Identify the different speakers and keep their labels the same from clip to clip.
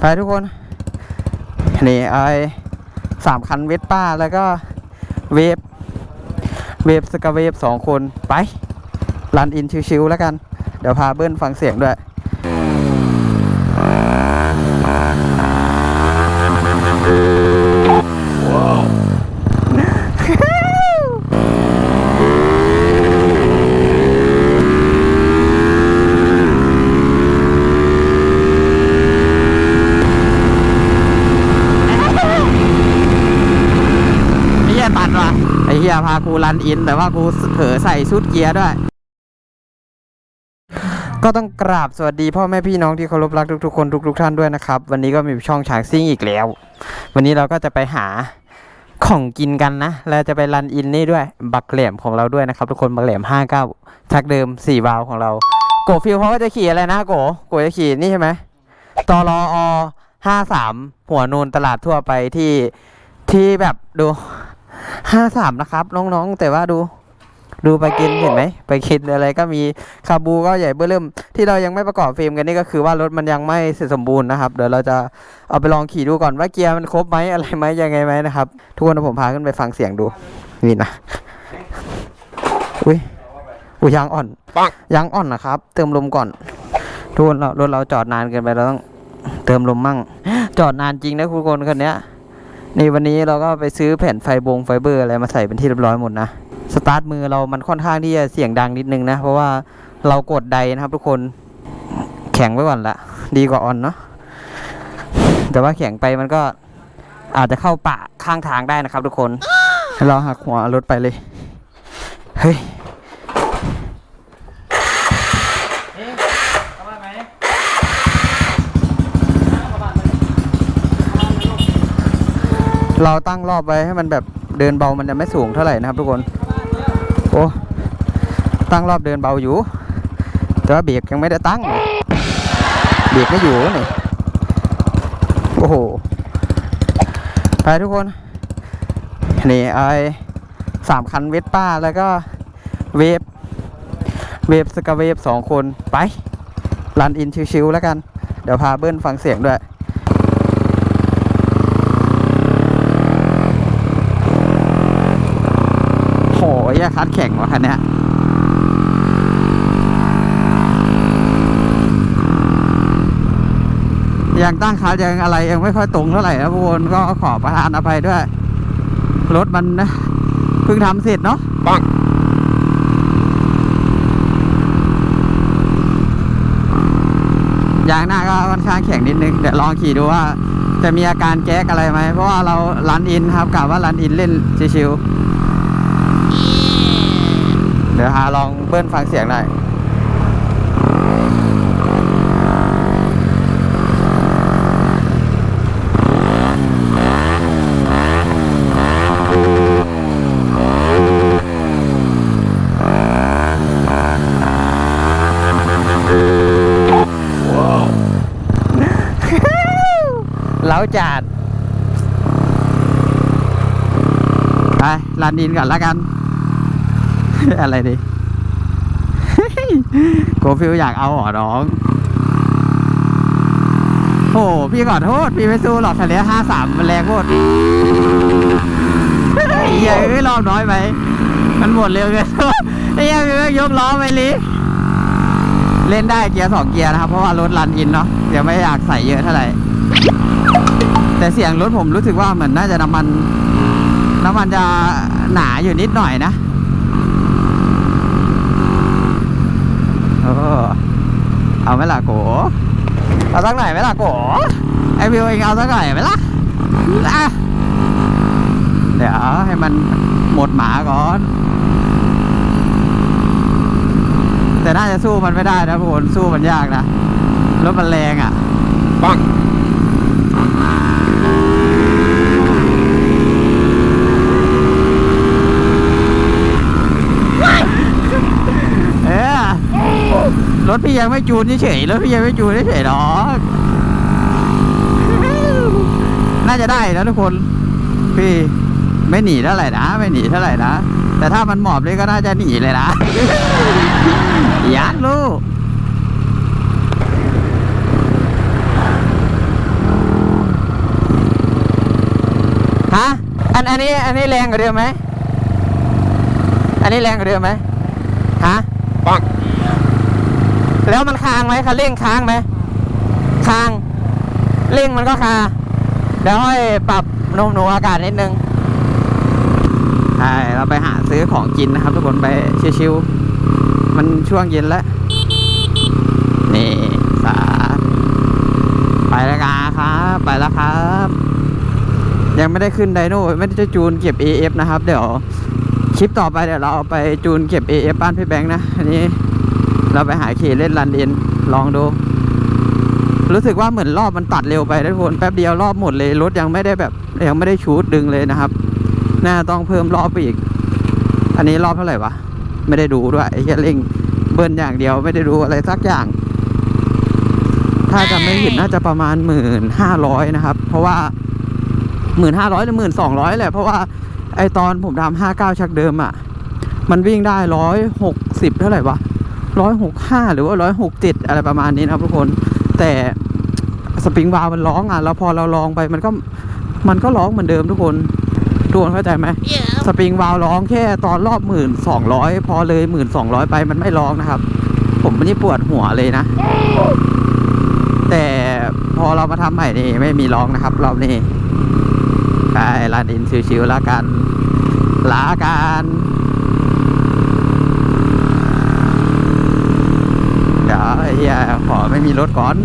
Speaker 1: ไปทุกคน นี่ไอสามคันเวสป้าแล้วก็เวฟเวฟสกาเวฟสองคนไป รันอินชิวๆแล้วกัน เดี๋ยวพาเบิ้ลฟังเสียงด้วย ไอ้เหี้ยตัดว่ะ ไอ้เหี้ยพากูรันอิน แต่ว่ากูเผลอใส่ชุดเกียร์ด้วย ก็ต้องกราบสวัสดีพ่อแม่พี่น้องที่เคารพรักทุกๆคนทุกๆท่านด้วยนะครับ วันนี้ก็มีช่องฉางซิ่งอีกแล้ว วันนี้เราก็จะไปหาของกินกันนะ แล้วจะไปรันอินนี่ด้วย บักแหลี่ยมของเราด้วยนะครับทุกคนบักแหลี่ยม59ชักเดิม4วาล์วของเรา โกฟิลเขาก็จะขี่อะไรนะโกโกจะขี่นี่ใช่ไหมตรอ53หัวนูนตลาดทั่วไปที่ที่แบบดู 53นะครับ น้องๆ แต่ว่าดู ดูไปกินเห็นไหมไปกินอะไรก็มีคาบูก็ใหญ่เบ้อเริ่ม ที่เรายังไม่ประกอบเฟรมกันนี่ก็คือว่ารถมันยังไม่เสร็จสมบูรณ์นะครับ เดี๋ยวเราจะเอาไปลองขี่ดูก่อนว่าเกียร์มันครบไหมอะไรไหมยังไงไหมนะครับทุกคนเดี๋ยวผมพาขึ้นไปฟังเสียงดูนี่นะอุ้ยอุ้ยยางอ่อนยางอ่อนนะครับ เติมลมก่อนทุกคนเรารถเราจอดนานเกินไปเราต้องเติมลมมั่ง จอดนานจริงนะคุณคนคันเนี้ย นี่วันนี้เราก็ไปซื้อแผ่นไฟบงไฟเบอร์อะไรมาใส่เป็นที่เรียบร้อยหมดนะ สตาร์ทมือเรามันค่อนข้างที่จะเสียงดังนิดนึงนะ เพราะว่าเรากดใดนะครับทุกคนแข็งไว้ก่อนละ ดีกว่าออนเนาะแต่ว่าแข็งไปมันก็อาจจะเข้าปะข้างทางได้นะครับทุกคนเราหักหัวรถไปเลย เฮ้ย เราตั้งรอบไว้ให้มันแบบเดินเบามันจะไม่สูงเท่าไหร่นะครับ ทุกคน โอ้ ตั้งรอบเดินเบาอยู่ แต่ว่าเบรกยังไม่ได้ตั้งเลยเบรกไม่อยู่นี่ โอ้โห ไปทุกคน นี่ไอสามคันเวสป้าแล้วก็เวฟ เวฟสกาเวฟสองคนไป รันอินชิวๆแล้วกัน เดี๋ยวพาเบิ้ลฟังเสียงด้วย โหยคัดแข่งวะคันเนี้ยยังตั้งคัดยังอะไรยังไม่ค่อยตรงเท่าไหร่นะพวกคนก็ขอประทานอภัยด้วย รถมันนะเพิ่งทำเสร็จเนาะปังยางหน้าก็ค่อนข้างแข็งนิดนึงเดี๋ยวลองขี่ดูว่าจะมีอาการแก๊กอะไรไหม เพราะว่าเรารันอินครับกะว่ารันอินเล่นชิวๆ เดี๋ยวหาลองเบิ้ลฟังเสียงหน่อยเล้าจัดไปรันอินก่อนแล้วกัน อะไรดีโกฟิลอยากเอาเหรอน้องโอ้พี่ขอโทษ พี่ไม่สู้หรอกทะเลห้าสามมันแรงโคตรเฮ้ยเอ้ยรอบน้อยไปมันหมดเร็วเกินไอ้เหี้ยังยกล้อไปลิเล่นได้เกียร์สองเกียร์นะครับ เพราะว่ารถรันอินเนาะยังไม่อยากใส่เยอะเท่าไหร่ แต่เสียงรถผมรู้สึกว่าเหมือนน่าจะน้ำมัน น้ำมันจะหนาอยู่นิดหน่อยนะ เออเอาไหมล่ะโกเอาสักหน่อยไหมล่ะโกไอวิวเองเอาสักหน่อยไหมล่ะอะเดี๋ยวให้มันหมดหมาก่อน แต่น่าจะสู้มันไม่ได้นะพวกคนสู้มันยากนะรถมันแรงอะปัง ถพี่ยังไม่จูนเฉยรถพี่ยังไม่จูนเฉยหรอกน่าจะได้นะทุกคน พี่ไม่หนีเท่าไหร่นะ ไม่หนีเท่าไหร่นะ แต่ถ้ามันหมอบเลยก็น่าจะหนีเลยนะยัดลูกฮะอันอันนี้อันนี้แรงกว่าเดิมไหมอันนี้แรงกว่าเดิมไหมฮะ
Speaker 2: ปัง
Speaker 1: แล้วมันค้างไหมคันเร่งค้างไหมค้างเร่งมันก็คาเดี๋ยวให้ปรับนมหนูอากาศนิดนึงใช่เราไปหาซื้อของกินนะครับ ทุกคนไปชิวๆมันช่วงเย็นแล้ว นี่สาไปแล้วครับไปแล้วครับ ยังไม่ได้ขึ้นไดโน่ไม่ได้จะจูนเก็บ AF นะครับ เดี๋ยวคลิปต่อไปเดี๋ยวเราเอาไปจูนเก็บ AF บ้านพี่แบงค์นะอันนี้ เราไปหาขี่เล่นรันเอ็นลองดู รู้สึกว่าเหมือนรอบมันตัดเร็วไปนะทุกคนแป๊บเดียวรอบหมดเลยรถยังไม่ได้แบบยังไม่ได้ชูดดึงเลยนะครับ น่าต้องเพิ่มรอบไปอีก อันนี้รอบเท่าไหร่วะไม่ได้ดูด้วยไอ้เร่งเบิ้ลอย่างเดียวไม่ได้ดูอะไรสักอย่าง ถ้าจำไม่ผิดน่าจะประมาณหมื่นห้าร้อยนะครับ เพราะว่าหมื่นห้าร้อยหรือหมื่นสองร้อยแหละเพราะว่าไอตอนผมทำห้าเก้าชักเดิมอะ มันวิ่งได้ร้อยหกสิบเท่าไหร่วะ ร้อยหกห้าหรือว่าร้อยหกเจ็ดอะไรประมาณนี้นะครับทุกคน แต่สปริงวาล์วมันร้องอะแล้วพอเราลองไปมันก็มันก็ร้องเหมือนเดิมทุกคนทุกคนเข้าใจไหมสปริงวาล์วร้องแค่ตอนรอบหมื่นสองร้อยพอเลยหมื่นสองร้อยไปมันไม่ร้องนะครับ ผมนี่ปวดหัวเลยนะแต่พอเรามาทำใหม่นี่ไม่มีร้องนะครับรอบนี้ไปลานอินชิวๆแล้วกันลากันเดี๋ยวไอ้ เฮียขอไม่มีรถก่อน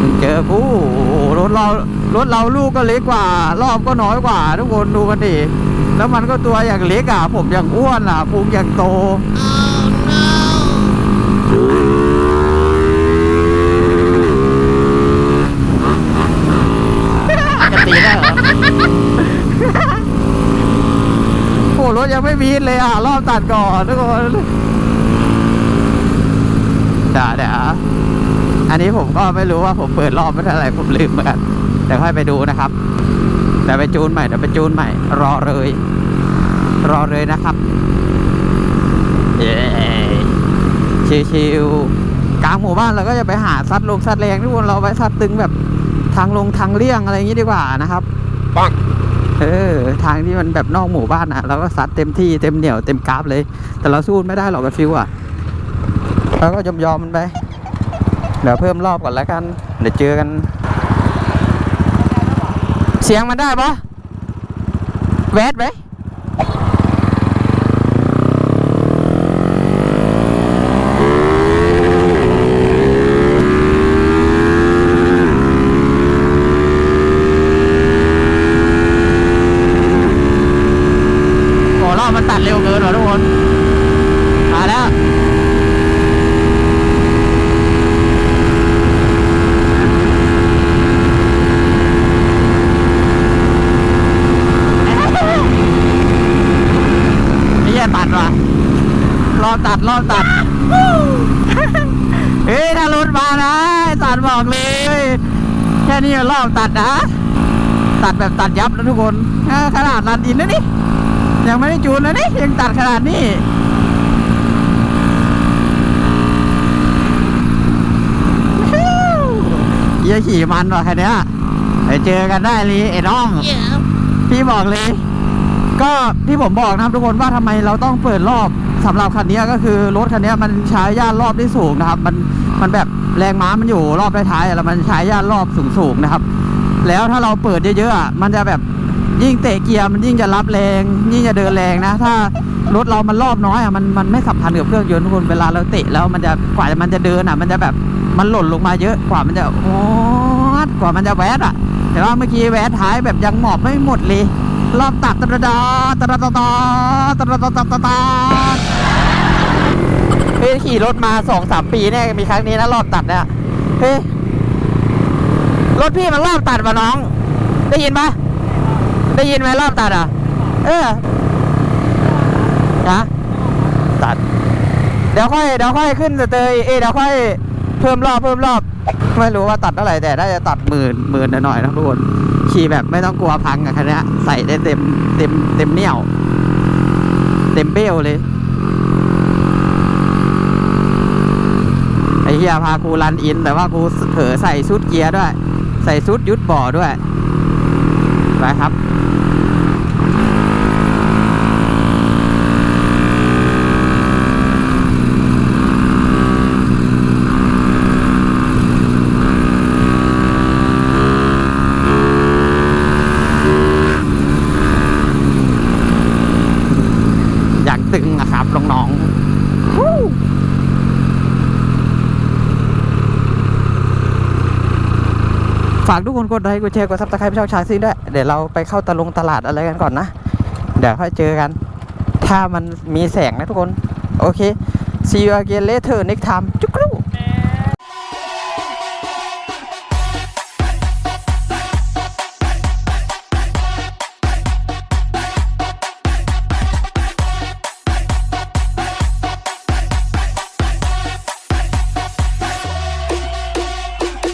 Speaker 1: มึงเจอกูโอ้โหรถเรารถเราลูกก็เล็กกว่า รอบก็น้อยกว่า ทุกคนดูกันดิแล้วมันก็ตัวอย่างเล็กอะ ผมอย่างอ้วนอะพุงอย่างโตจะตีได้เหรอ โอ้รถยังไม่มีเลยอะ รอบตัดก่อนทุกคน เดี๋ยวเดี๋ยวอันนี้ผมก็ไม่รู้ว่าผมเปิดรอบไม่เท่าไหร่ผมลืมเหมือนกันเดี๋ยวค่อยไปดูนะครับเดี๋ยวไปจูนใหม่เดี๋ยวไปจูนใหม่ รอเลย รอเลยนะครับเย้ชิวๆกลางหมู่บ้านเราก็จะไปหาซัดลงซัดแรงทุกคนเราไปซัดตึงแบบทางลงทางเลี่ยงอะไรอย่างนี้ดีกว่านะครับ
Speaker 2: ปัง
Speaker 1: เออทางที่มันแบบนอกหมู่บ้านอะเราก็ซัดเต็มที่เต็มเหนียวเต็มกราฟเลย แต่เราสู้ไม่ได้หรอกกับฟิวอะ เราก็ยอมยอมมันไป เดี๋ยวเพิ่มรอบก่อนแล้วกัน เดี๋ยวเจอกัน เสียงมันได้ปะแวดไหมโอ้รอบมันตัดเร็วเกินว่ะทุกคน มาแล้ว นี่อย่าตัดว่ะ รอตั ดรอตัด เฮ้ยถ้ารถมานะไอ้ตัดบอกเลย แค่นี้รอบตัดนะ ตัดแบบตัดยับนะทุกคนเออขนาดรันอินนะนี่ ยังไม่ได้จูนนะนี่ยังตัดขนาดนี้เยี่ยขี่มันว่ะคันเนี้ยไปเจอกันได้เลยไอ้น้อง พี่บอกเลย ก็ที่ผมบอกนะครับทุกคนว่าทำไมเราต้องเปิดรอบ สำหรับคันนี้ก็คือรถคันนี้มันใช้ย่านรอบที่สูงนะครับ มันมันแบบแรงม้ามันอยู่รอบท้ายๆแล้วมันใช้ย่านรอบสูงๆนะครับ แล้วถ้าเราเปิดเยอะๆอะมันจะแบบยิ่งเตะเกียร์มันยิ่งจะรับแรง ยิ่งจะเดินแรงนะ ถ้ารถเรามันรอบน้อยอะมันมันไม่สัมพันธ์กับเครื่องยนต์ทุกคนเวลาเราเตะแล้วมันจะกว่ามันจะเดินอะ มันจะแบบมันหล่นลงมาเยอะกว่ามันจะโอ๊ดกว่ามันจะแวดอะ แต่ว่าเมื่อกี้แวดท้ายแบบยังหมอบไม่หมดเลย รอบตัดตะดาตะดาตะดาตะดาตะดตะดาเฮ้ยขี่รถมาสองสามปีเนี่ยมีครั้งนี้นะรอบตัดเนี่ยเฮ้ยรถพี่มันรอบตัดมาน้อง ได้ยินปะได้ยินไหมรอบตัดอะ เออนะตัด เดี๋ยวค่อยเดี๋ยวค่อยขึ้นสเตยเอเดี๋ยวค่อยเพิ่มรอบเพิ่มรอบ ไม่รู้ว่าตัดเท่าไหร่แต่น่าจะตัดหมื่นหมื่นหน่อยๆนะทุกคนขี่แบบไม่ต้องกลัวพังอะคันนี้ใส่ได้เต็มเต็มเต็มเหนี่ยว เต็มเบลเลยไอ้เฮียพากูรันอิน แต่ว่ากูเผลอใส่ชุดเกียร์ด้วย ใส่ชุดยุดบ่อด้วยไปครับ ครับน้องๆฮู้ฝากทุกคนกดไลค์กดแชร์กดซับสไครป์ช่องชางซิ่งด้วยเดี๋ยวเราไปเข้าตะลงตลาดอะไรกันก่อนนะ เดี๋ยวค่อยเจอกัน ถ้ามันมีแสงนะทุกคน โอเค see you again later next time จุกรู